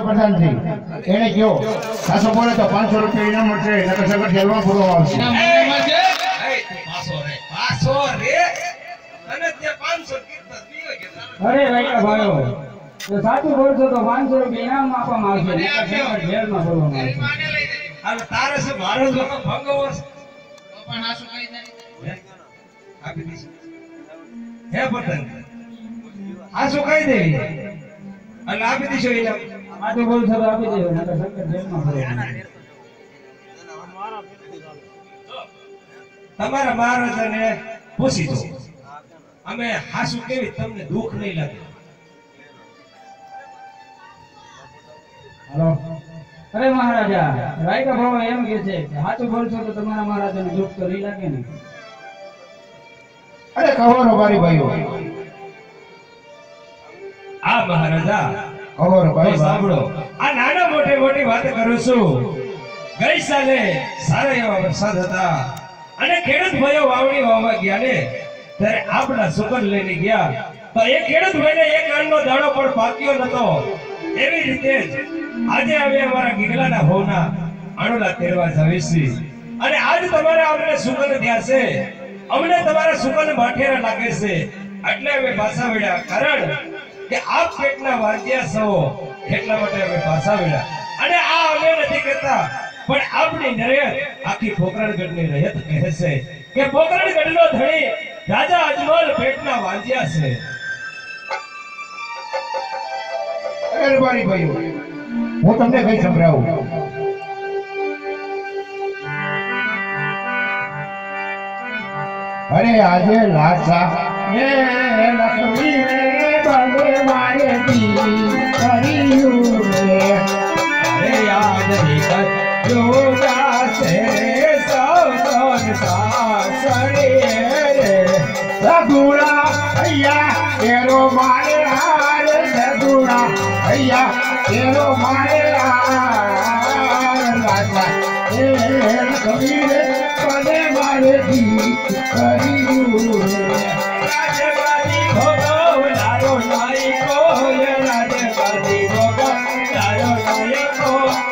પ્રધાનજી એને કયો સાસો બોલે તો પાંચસો રૂપિયા ઇનામ મળશે નકર સગટ જેલમાં પૂરવામાં આવશે. એના મોઢામાં છે? એ, પાછો રે પાછો રે. અને તે 500 કીધા પીવે કે તારે અરે રાયકા ભાઈઓ તો સાચું બોલશો તો પાંચસો રૂપિયા ઇનામ આપવામાં આવશે જેલમાં આવશે. તારે છે જોનો ભંગવો પણ આસુ કઈ દે હે? આપી દઈશ. હે પતંગ. આ શું કહી દેવી? અને આપી દઈશો ઇનામ. સાચું બોલશો તો આપી દેજો નકર સેકન્ડ જેલમાં આવશે તમારા મહારાજાને પૂછી દો. અમે હાસુ કેવી તમને દુઃખ નહીં લાગે? હલો. અરે મહારાજા રાયકા ભાવ એમ કે છે કે સાચું બોલશો તો તમારા મહારાજાને દુઃખ તો નહીં લાગે ને. અરે કહો નો મારી ભાઈઓ. આ મહારાજા. કહો ભાઈ સાંભળો આ નાના મોટી મોટી વાત કરું છું. ગઈ સાલે સારા એવા વરસાદ હતા. અને ખેડૂત ભાઈઓ વાવણી વાવવા ગયા ને ત્યારે આપણા સુકર લઈને ગયા. તો એ ખેડૂત ભાઈને એક અન્નનો દાણો પણ પાક્યો નતો. એવી રીતે જ આજે અમે અમારા ગીગલાના હોવના આણોલા તેરવા જવીશી. અને આજ તમારે અમને સુકન થયા છે અમને તમારા સુગંધ માઠેરા લાગે છે. એટલે અમે પાછા વળ્યા. કારણ કે આપ પેટના વાગ્યા છો? એટલા માટે અમે પાછા વળ્યા અને આ અમે નથી કહેતા પણ આપણી નરેત આખી પોકરણગઢની રહેત કહે છે કે પોકરણગઢનો ધણી રાજા અજમલ પેટના વાંજ્યા છે. અરે ભાઈઓ હું તમને કઈ સંભળાવું. અરે આજે લાસા એ લક્ષ્મી રે બને મારે દી કર્યું રે. યાદ નિકટ યોગા છે સૌ સાસરે રે. સગુણા અહીંયા એરો મારે હાર સગુણા અહીંયા એરો મારે હાર. લાસા એ લક્ષ્મી રે બને મારે દી કર્યું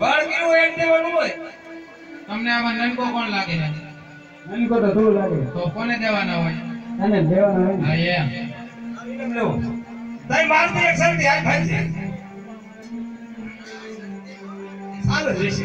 બળ કેવું એમ દેવાનું હોય. તમને આમાં નનકો કોણ લાગે? છે નનકો તો તું લાગે. તો કોને દેવાના હોય? તને હોય હા એમ. નિયમ લેવો તાઈ મારતી એક સરથી હાથ ભાઈ છે. ચાલો જઈશે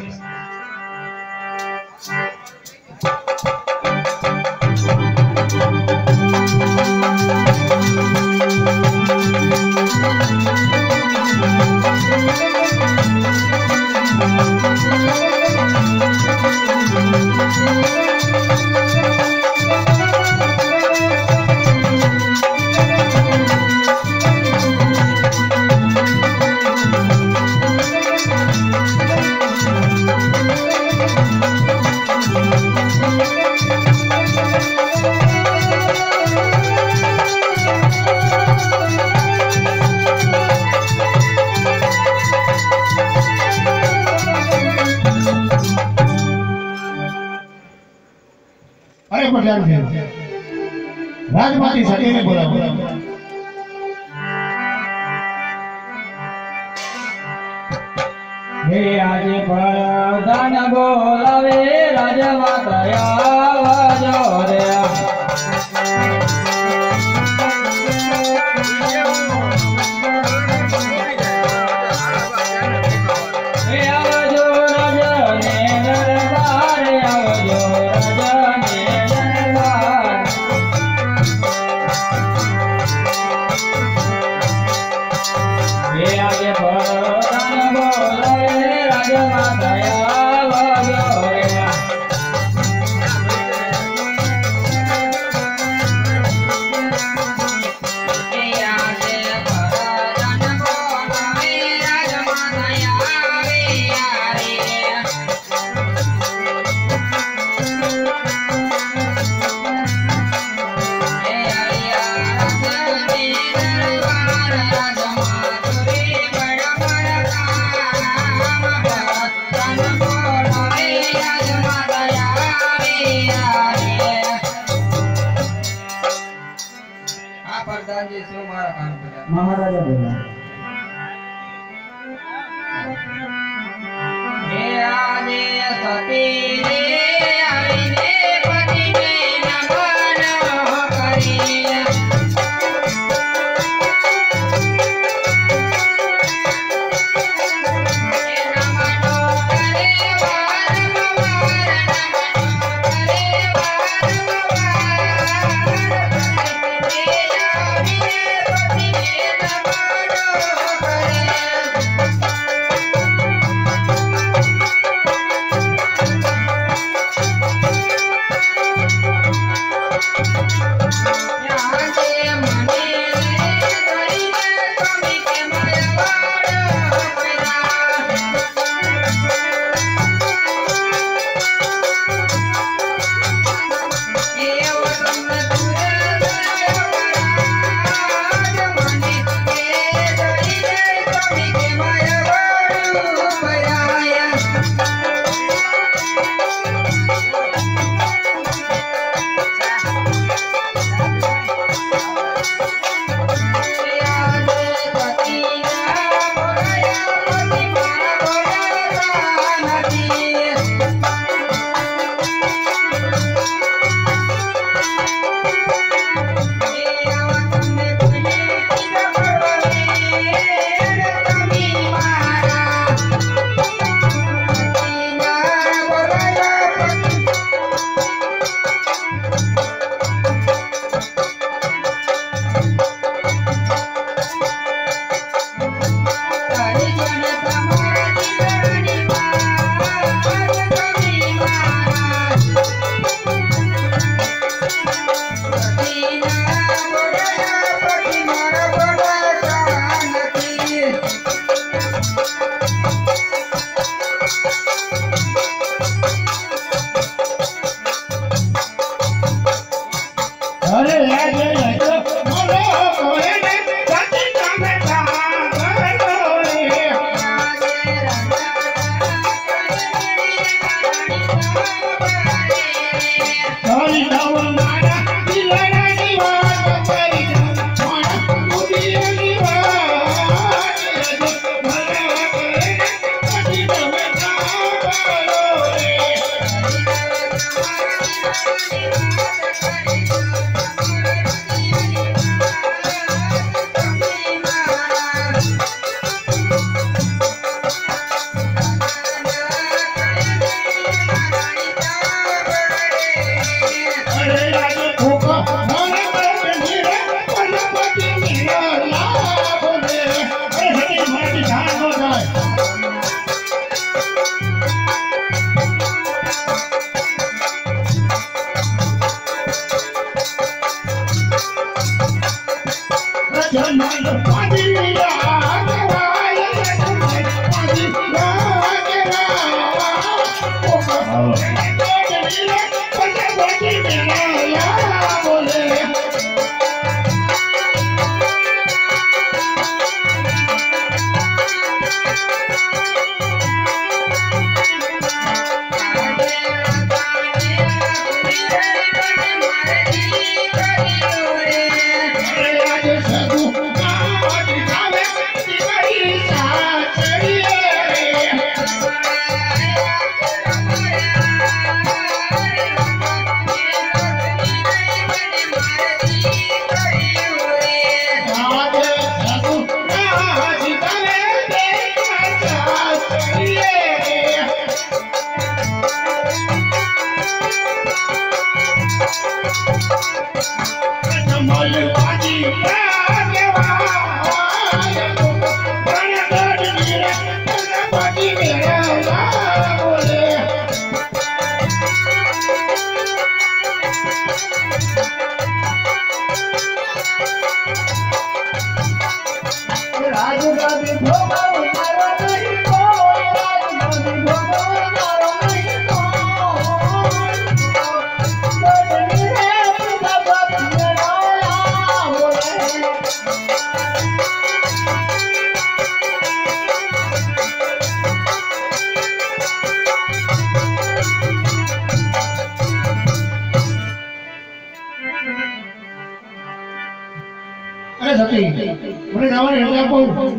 રાજમાતી સતીને બોલાવો. હે આજે પ્રધાન બોલાવે રાજમાતા આવજો રે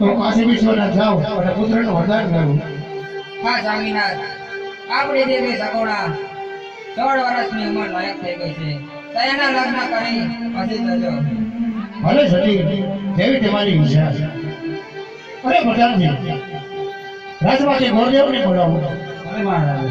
તો કાશી વિશ્વનાથ જાઓ. અને પુત્રનું વરદાન કરું હા સ્વામિનાથ. આપણી દેવી સગુણા સોળ વર્ષની ઉંમર લાયક થઈ ગઈ છે તેના લગ્ન કરી પછી જજો. ભલે સતી જેવી તમારી ઈચ્છા અરે પ્રધાનજી રાજમાંથી ગોરદેવને બોલાવો. ભલે મહારાજ.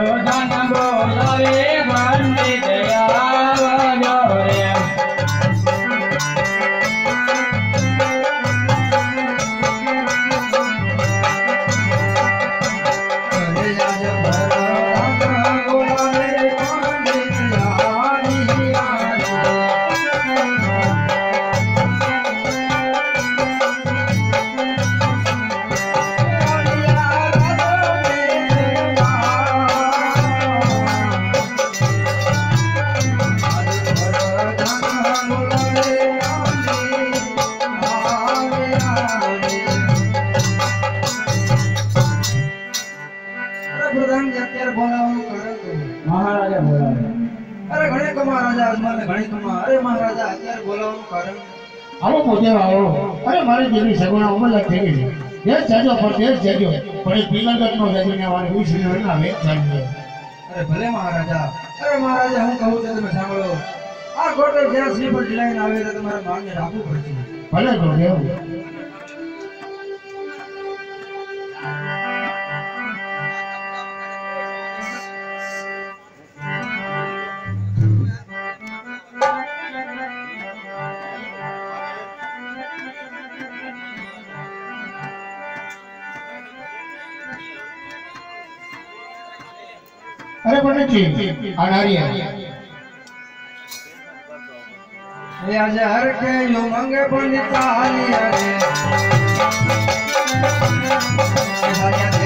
અરે ઘણી કમા રાજા અજમાને ઘણી કમા અરે મહારાજા અત્યારે બોલાવવાનું કારણ આવો પોતે આવો. અરે મારી દેવી સગુણા ઉમર થઈ ગઈ છે. દેશ જાજો પણ દેશ જાજો. પણ એ પિલગત નો જાજો ને મારી વિશ્વ ના વેદ જાજો. અરે ભલે મહારાજા. અરે મહારાજા હું કહું છું તમે સાંભળો. આ ગોટે જ્યાં શ્રીફળ લઈને આવે તમારે માનને રાખવું પડશે. ભલે અરે નથી. આ નારિયેળ આજે હર હાલી અરે